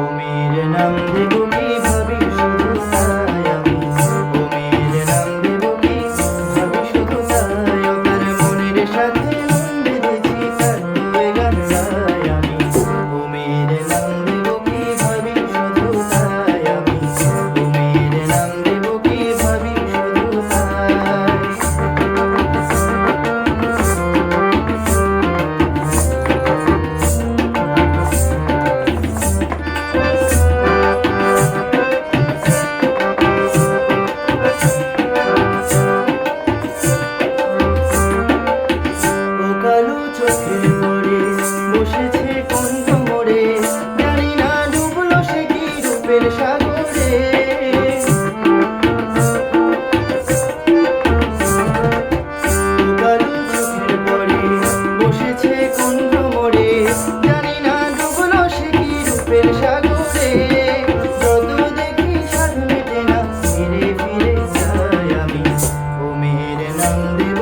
অমির নাম দেব Música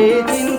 করে চিন্তা